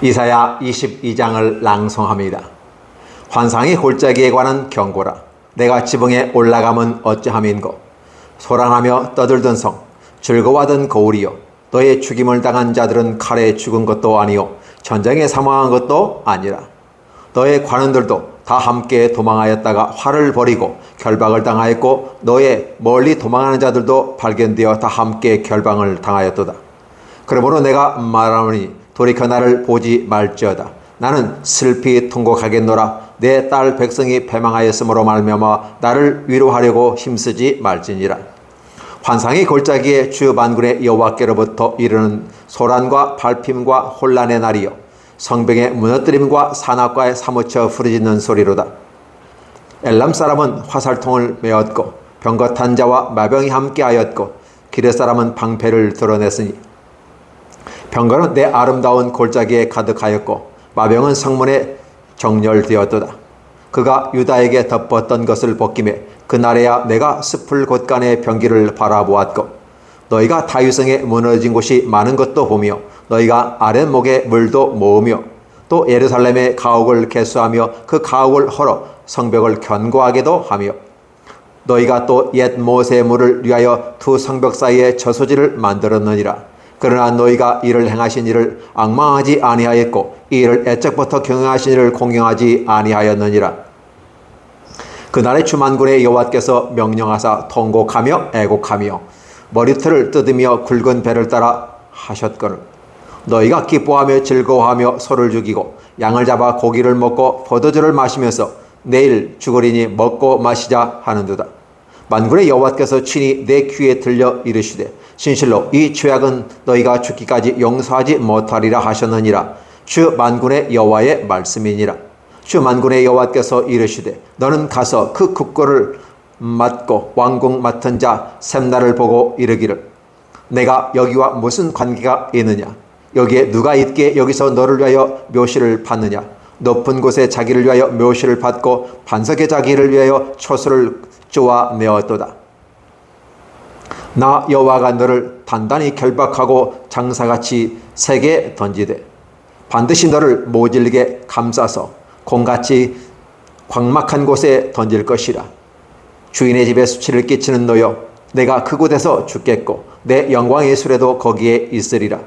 이사야 22장을 낭송합니다. 환상의 골짜기에 관한 경고라. 내가 지붕에 올라가면 어찌함인고. 소란하며 떠들던 성, 즐거워하던 거울이여. 너의 죽임을 당한 자들은 칼에 죽은 것도 아니요. 전쟁에 사망한 것도 아니라. 너의 관원들도 다 함께 도망하였다가 화를 벌이고 결박을 당하였고 너의 멀리 도망하는 자들도 발견되어 다 함께 결방을 당하였도다. 그러므로 내가 말하노니 돌이켜 나를 보지 말지어다. 나는 슬피 통곡하겠노라. 내 딸 백성이 패망하였으므로 말미암아 나를 위로하려고 힘쓰지 말지니라. 환상의 골짜기에 주 만군의 여호와께로부터 이르는 소란과 발핌과 혼란의 날이요 성벽의 무너뜨림과 산악과에 사무쳐 부르짖는 소리로다. 엘람 사람은 화살통을 메었고 병거탄 자와 마병이 함께하였고 기르 사람은 방패를 드러냈으니 병거는 내 아름다운 골짜기에 가득하였고 마병은 성문에 정렬되었도다. 그가 유다에게 덮었던 것을 벗김에 그날에야 내가 숲을 곳간의 병기를 바라보았고 너희가 다윗성에 무너진 곳이 많은 것도 보며 너희가 아랫목에 물도 모으며 또 예루살렘의 가옥을 개수하며 그 가옥을 헐어 성벽을 견고하게도 하며 너희가 또 옛 모세물을 위하여 두 성벽 사이에 저소지를 만들었느니라. 그러나 너희가 이를 행하신 이를 악망하지 아니하였고 이 일을 애적부터 경영하신 이를 공경하지 아니하였느니라. 그날의 주만군의 여호와께서 명령하사 통곡하며 애곡하며 머리털을 뜯으며 굵은 배를 따라 하셨거늘 너희가 기뻐하며 즐거워하며 소를 죽이고 양을 잡아 고기를 먹고 포도주를 마시면서 내일 죽으리니 먹고 마시자 하는도다. 만군의 여호와께서 친히 내 귀에 들려 이르시되 진실로 이 죄악은 너희가 죽기까지 용서하지 못하리라 하셨느니라. 주 만군의 여호와의 말씀이니라. 주 만군의 여호와께서 이르시되 너는 가서 그 국고를 맡고 왕궁 맡은 자 샘나를 보고 이르기를. 내가 여기와 무슨 관계가 있느냐? 여기에 누가 있기에 여기서 너를 위하여 묘시를 받느냐? 높은 곳에 자기를 위하여 묘시를 받고 반석에 자기를 위하여 초소를 쪼아 내었도다. 나 여호와가 너를 단단히 결박하고 장사같이 세게 던지되 반드시 너를 모질게 감싸서 공같이 광막한 곳에 던질 것이라. 주인의 집에 수치를 끼치는 너여 내가 그곳에서 죽겠고 내 영광의 술에도 거기에 있으리라.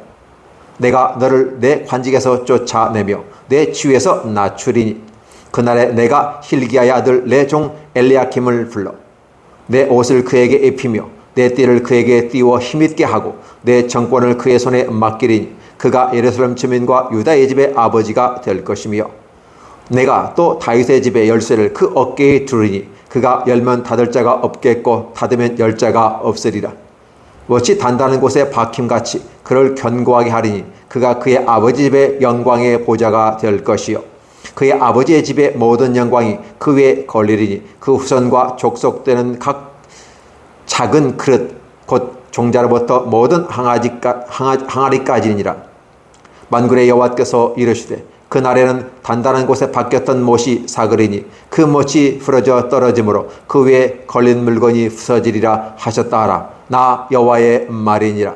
내가 너를 내 관직에서 쫓아내며 내 지위에서 낮추리니 그날에 내가 힐기야의 아들 내 종 엘리야킴을 불러 내 옷을 그에게 입히며 내 띠를 그에게 띄워 힘있게 하고 내 정권을 그의 손에 맡기리니 그가 예루살렘 주민과 유다의 집의 아버지가 될 것이며 내가 또 다윗의 집의 열쇠를 그 어깨에 두리니 그가 열면 닫을 자가 없겠고 닫으면 열 자가 없으리라. 어찌 단단한 곳에 박힘같이 그를 견고하게 하리니 그가 그의 아버지 집의 영광의 보좌가 될 것이요 그의 아버지의 집의 모든 영광이 그 위에 걸리리니 그 후손과 족속되는 각 작은 그릇 곧 종자로부터 모든 항아지까, 항아, 항아 리까지니라 만군의 여호와께서 이르시되 그 날에는 단단한 곳에 박혔던 못이 사그리니 그 못이 부러져 떨어지므로 그 위에 걸린 물건이 부서지리라 하셨다 하라 나 여호와의 말이니라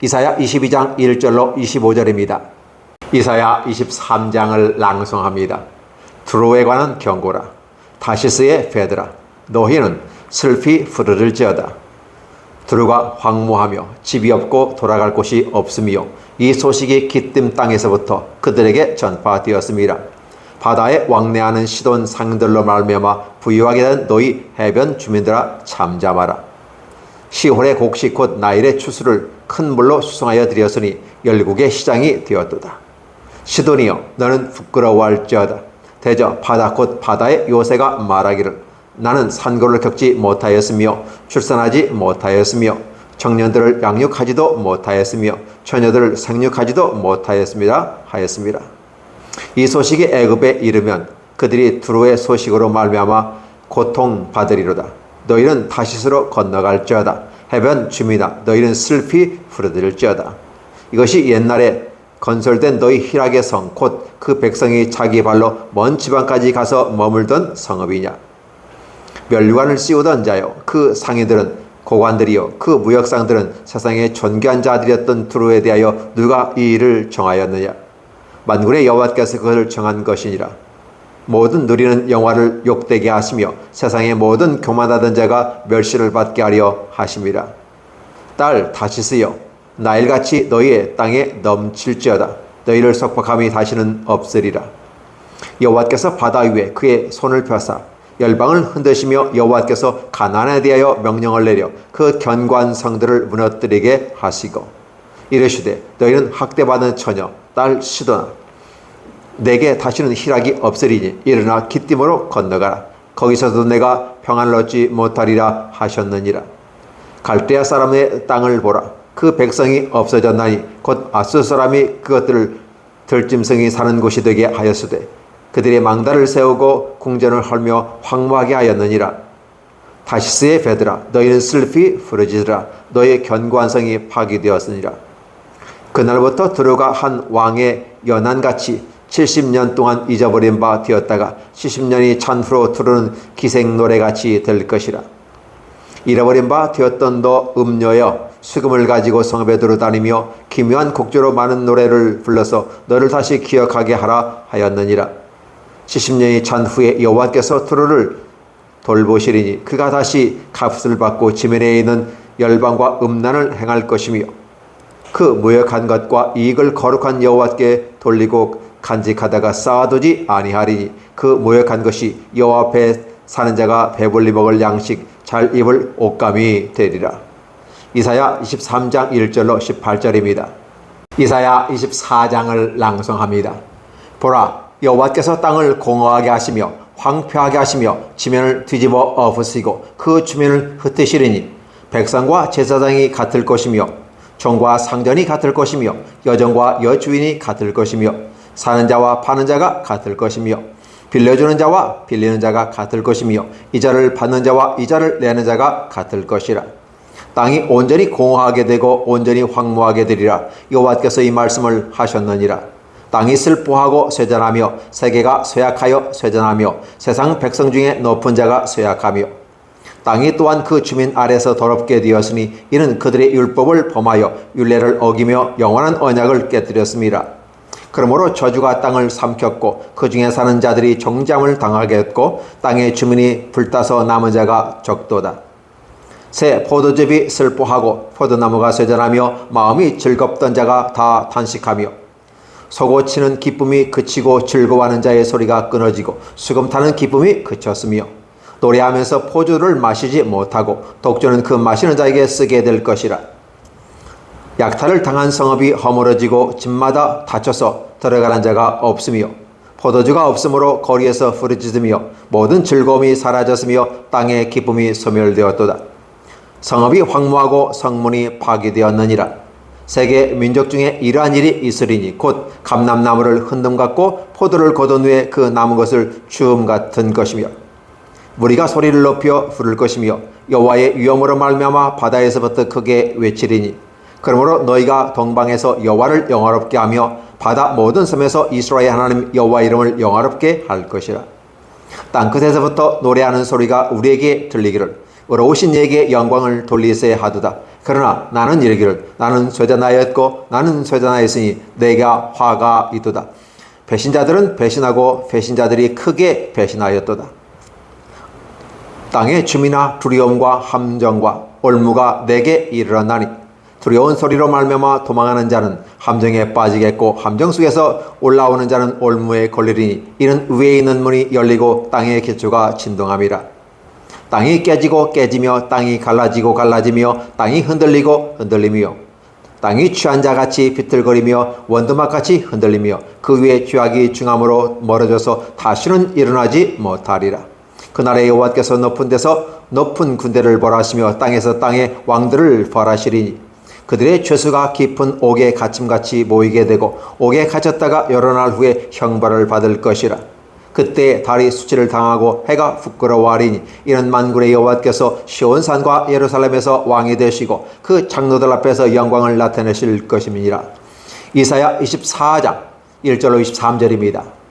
이사야 22장 1절로 25절입니다. 이사야 23장을 낭송합니다. 두로에 관한 경고라. 다시스의 베드라. 너희는 슬피 부르를지어다. 두루가 황무하며 집이 없고 돌아갈 곳이 없으며 이 소식이 기뜸 땅에서부터 그들에게 전파되었습니다. 바다에 왕래하는 시돈 상들로 말미암아 부유하게 된 너희 해변 주민들아 잠잠하라. 시홀의 곡식 곧 나일의 추수를 큰 물로 수송하여 드렸으니 열국의 시장이 되었도다. 시돈이여 너는 부끄러워할지어다. 대저 바다 곧 바다의 요새가 말하기를 나는 산고를 겪지 못하였으며 출산하지 못하였으며 청년들을 양육하지도 못하였으며 처녀들을 생육하지도 못하였습니다 하였습니다. 이 소식이 애굽에 이르면 그들이 두루의 소식으로 말미암아 고통 받으리로다. 너희는 다시스로 건너갈지어다. 해변 주민아 너희는 슬피 부르들지어다. 이것이 옛날에 건설된 너희 희락의 성 곧 그 백성이 자기 발로 먼 지방까지 가서 머물던 성읍이냐. 멸류관을 씌우던 자요 그 상인들은 고관들이요 그 무역상들은 세상의 존귀한 자들이었던 두루에 대하여 누가 이 일을 정하였느냐. 만군의 여호와께서 그것을 정한 것이니라. 모든 누리는 영화를 욕되게 하시며 세상의 모든 교만하던 자가 멸시를 받게 하려 하심이라. 딸 다시스여 나일같이 너희의 땅에 넘칠지어다. 너희를 속박함이 다시는 없으리라. 여호와께서 바다 위에 그의 손을 펴사 열방을 흔드시며 여호와께서 가나안에 대하여 명령을 내려 그 견고한 성들을 무너뜨리게 하시고 이르시되 너희는 학대받은 처녀 딸 시도나 내게 다시는 희락이 없으리니 일어나 기띔으로 건너가라. 거기서도 내가 평안을 얻지 못하리라 하셨느니라. 갈대아 사람의 땅을 보라. 그 백성이 없어졌나니 곧 아스 사람이 그것들을 들짐승이 사는 곳이 되게 하였으되 그들의 망다를 세우고 궁전을 헐며 황무하게 하였느니라 다시스의 베드라 너희는 슬피 부르짖으라 너의 견고한 성이 파기되었으니라 그날부터 드루가 한 왕의 연한같이 70년 동안 잊어버린 바 되었다가 70년이 찬 후로 두르는 기생 노래같이 될 것이라. 잃어버린 바 되었던 너 음녀여 수금을 가지고 성읍에 들어다니며 기묘한 곡조로 많은 노래를 불러서 너를 다시 기억하게 하라 하였느니라. 70년이 찬 후에 여호와께서 두루를 돌보시리니 그가 다시 값을 받고 지면에 있는 열방과 음란을 행할 것이며 그 무역한 것과 이익을 거룩한 여호와께 돌리고 간직하다가 쌓아두지 아니하리니 그 모욕한 것이 여호와 앞에 사는 자가 배불리 먹을 양식 잘 입을 옷감이 되리라. 이사야 23장 1절로 18절입니다. 이사야 24장을 낭송합니다. 보라 여호와께서 땅을 공허하게 하시며 황폐하게 하시며 지면을 뒤집어 엎으시고 그 주면을 흩으시리니 백성과 제사장이 같을 것이며 종과 상전이 같을 것이며 여정과 여주인이 같을 것이며 사는 자와 파는 자가 같을 것이며 빌려주는 자와 빌리는 자가 같을 것이며 이자를 받는 자와 이자를 내는 자가 같을 것이라. 땅이 온전히 공허하게 되고 온전히 황무하게 되리라. 여호와께서 이 말씀을 하셨느니라. 땅이 슬퍼하고 쇠잔하며 세계가 쇠약하여 쇠잔하며 세상 백성 중에 높은 자가 쇠약하며 땅이 또한 그 주민 아래서 더럽게 되었으니 이는 그들의 율법을 범하여 율례를 어기며 영원한 언약을 깨뜨렸습니다. 그러므로 저주가 땅을 삼켰고 그 중에 사는 자들이 정잠을 당하게 했고 땅의 주민이 불타서 남은 자가 적도다. 새 포도즙이 슬퍼하고 포도나무가 쇠잔하며 마음이 즐겁던 자가 다 탄식하며 소고치는 기쁨이 그치고 즐거워하는 자의 소리가 끊어지고 수금 타는 기쁨이 그쳤으며 노래하면서 포주를 마시지 못하고 독주는 그 마시는 자에게 쓰게 될 것이라. 약탈을 당한 성읍이 허물어지고 집마다 닫혀서 들어가는 자가 없으며 포도주가 없으므로 거리에서 부르짖으며 모든 즐거움이 사라졌으며 땅의 기쁨이 소멸되었도다. 성읍이 황무하고 성문이 파괴되었느니라. 세계 민족 중에 이러한 일이 있으리니 곧 감람나무를 흔듦 같고 포도를 거둔 후에 그 남은 것을 주음 같은 것이며 무리가 소리를 높여 부를 것이며 여호와의 위엄으로 말미암아 바다에서부터 크게 외치리니 그러므로 너희가 동방에서 여호와를 영화롭게 하며 바다 모든 섬에서 이스라엘 하나님 여호와 이름을 영화롭게 할 것이라. 땅 끝에서부터 노래하는 소리가 우리에게 들리기를 의로우신 이에게 영광을 돌리세 하도다. 그러나 나는 이르기를 나는 쇠자나였고 나는 쇠자나였으니 내가 화가 있도다. 배신자들은 배신하고 배신자들이 크게 배신하였도다. 땅의 주민아 두려움과 함정과 올무가 내게 이르렀나니 두려운 소리로 말미암아 도망하는 자는 함정에 빠지겠고 함정 속에서 올라오는 자는 올무에 걸리리니 이는 위에 있는 문이 열리고 땅의 기초가 진동함이라 땅이 깨지고 깨지며 땅이 갈라지고 갈라지며 땅이 흔들리고 흔들리며 땅이 취한 자같이 비틀거리며 원두막같이 흔들리며 그 위에 죄악이 중함으로 멀어져서 다시는 일어나지 못하리라 그날에 여호와께서 높은 데서 높은 군대를 벌하시며 땅에서 땅의 왕들을 벌하시리니 그들의 죄수가 깊은 옥에 갇힘같이 모이게 되고 옥에 갇혔다가 여러 날 후에 형벌을 받을 것이라. 그때 달이 수치를 당하고 해가 부끄러워하리니 이는 만군의 여호와께서 시온산과 예루살렘에서 왕이 되시고 그 장로들 앞에서 영광을 나타내실 것임이니라. 이사야 24장 1절로 23절입니다.